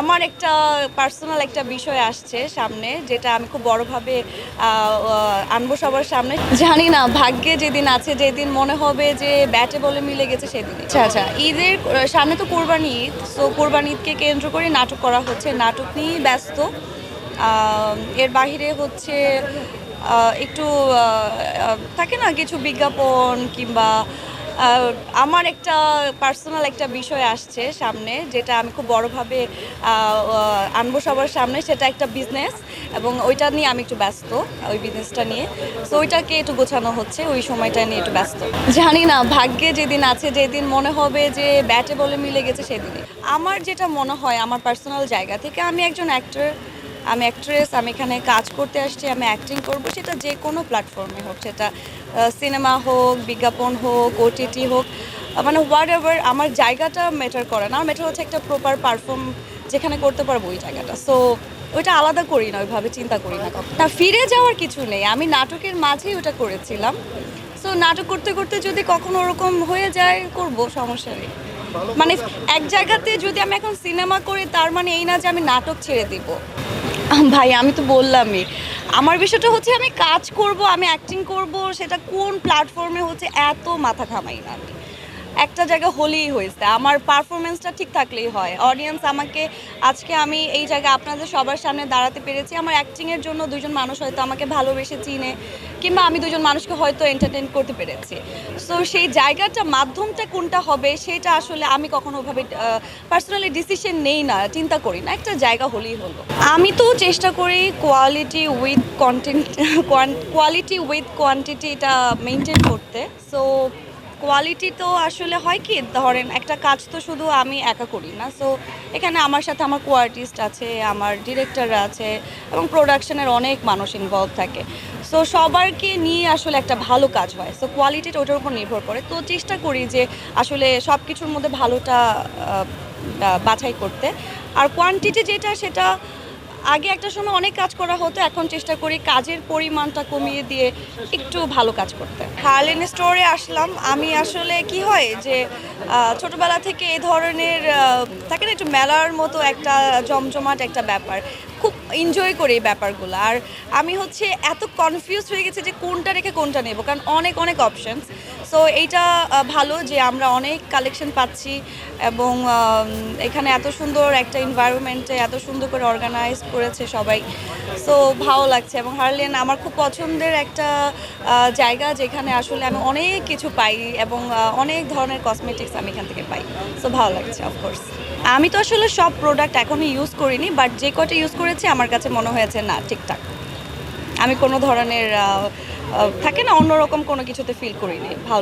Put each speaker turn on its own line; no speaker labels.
আমার একটা পার্সোনাল একটা বিষয় আসছে সামনে যেটা আমি খুব বড়ভাবে আনব সবার সামনে। জানি না ভাগ্যে যেদিন আছে যেদিন মনে হবে যে ব্যাটে বলে মিলে গেছে সেদিন আচ্ছা আচ্ছা। ঈদের সামনে তো কোরবানি ঈদ সো কোরবানি ঈদকে কেন্দ্র করে নাটক করা হচ্ছে। নাটক নিয়েই ব্যস্ত। এর বাহিরে হচ্ছে একটু থাকে না কিছু বিজ্ঞাপন কিংবা আমার একটা পার্সোনাল একটা বিষয় আসছে সামনে, যেটা আমি খুব বড়ভাবে আনব সবার সামনে, সেটা একটা বিজনেস এবং ওইটা নিয়ে আমি একটু ব্যস্ত, ওই বিজনেসটা নিয়ে। সো ওইটাকে একটু গোছানো হচ্ছে, ওই সময়টা নিয়ে একটু ব্যস্ত। জানি না, ভাগ্যে যেদিন আছে, যেদিন মনে হবে যে ব্যাটে বলে মিলে গেছে সেদিনে আমার যেটা মনে হয়, আমার পার্সোনাল জায়গা থেকে আমি একজন অ্যাক্টর আমি অ্যাক্ট্রেস আমি এখানে কাজ করতে আসছি, আমি অ্যাক্টিং করব, সেটা যে কোনো প্ল্যাটফর্মে হোক, সেটা সিনেমা হোক, বিজ্ঞাপন হোক ওটিটি হোক মানে হোয়াট এভার আমার জায়গাটা ম্যাটার করে না। ম্যাটার হচ্ছে একটা প্রপার পারফর্ম যেখানে করতে পারব ওই জায়গাটা। সো ওইটা আলাদা করি না, ওইভাবে চিন্তা করি না। না ফিরে যাওয়ার কিছু নেই। আমি নাটকের মাঝেই ওটা করেছিলাম। সো নাটক করতে করতে যদি কখনো ওরকম হয়ে যায়, করব, সমস্যা নেই। মানে এক জায়গাতে যদি আমি এখন সিনেমা করি তার মানে এই না যে আমি নাটক ছেড়ে দিব। ভাই আমি তো বললামই। আমার বিষয়টা হচ্ছে আমি কাজ করব আমি অ্যাক্টিং করব সেটা কোন প্ল্যাটফর্মে হচ্ছে এত মাথা ঘামাই না আমি। একটা জায়গা হলেই হয়েছে। আমার পারফরমেন্সটা ঠিক থাকলেই হয়। অডিয়েন্স আমাকে, আজকে আমি এই জায়গায় আপনাদের সবার সামনে দাঁড়াতে পেরেছি। আমার অ্যাক্টিংয়ের জন্য দুজন মানুষ হয়তো আমাকে ভালোবেসে চিনে, কিংবা আমি দুজন মানুষকে হয়তো এন্টারটেন করতে পেরেছি। সো সেই জায়গাটা, মাধ্যমটা কোনটা হবে, সেটা আসলে আমি কখনো ওভাবে পার্সোনালি ডিসিশন নেই না, চিন্তা করি না। একটা জায়গা হলেই হলো। আমি তো চেষ্টা করি quality with content quality with quantity এটা মেনটেন করতে। সো কোয়ালিটি তো আসলে হয় কি, ধরেন একটা কাজ তো শুধু আমি একা করি না। সো এখানে আমার সাথে আমার কো আর্টিস্ট আছে, আমার ডিরেক্টররা আছে এবং প্রোডাকশনের অনেক মানুষ ইনভলভ থাকে। সো সবারকে নিয়ে আসলে একটা ভালো কাজ হয়। সো কোয়ালিটিটা ওটার উপর নির্ভর করে। তো চেষ্টা করি যে আসলে সব কিছুর মধ্যে ভালোটা বাছাই করতে। আর কোয়ান্টিটি যেটা, সেটা আগে একটা সময় অনেক কাজ করা হতো, এখন চেষ্টা করি কাজের পরিমাণটা কমিয়ে দিয়ে একটু ভালো কাজ করতে। হার্লেন স্টোরে আসলাম। আমি আসলে কি হয় যে ছোটবেলা থেকে এই ধরনের থাকে না একটু মেলার মতো একটা জমজমাট একটা ব্যাপার। খুব এনজয় করি এই ব্যাপারগুলো। আর আমি হচ্ছে এত কনফিউজ হয়ে গেছি যে কোনটা রেখে কোনটা নেব, কারণ অনেক অনেক অপশানস সো এইটা ভালো যে আমরা অনেক কালেকশন পাচ্ছি এবং এখানে এত সুন্দর একটা এনভায়রনমেন্টে এত সুন্দর করে অর্গানাইজ করেছে সবাই। সো ভালো লাগছে এবং হারলেন আমার খুব পছন্দের একটা জায়গা যেখানে আসলে আমি অনেক কিছু পাই এবং অনেক ধরনের কসমেটিক্স আমি এখান থেকে পাই। সো ভালো লাগছে অফকোর্স আমি তো আসলে সব প্রোডাক্ট এখনও ইউজ করিনি বাট যে কটা ইউজ করেছি আমার কাছে মনে হয়েছে না, ঠিকঠাক। আমি কোনো ধরনের থাকে না, অন্যরকম কোনো কিছুতে ফিল করিনি, ভালো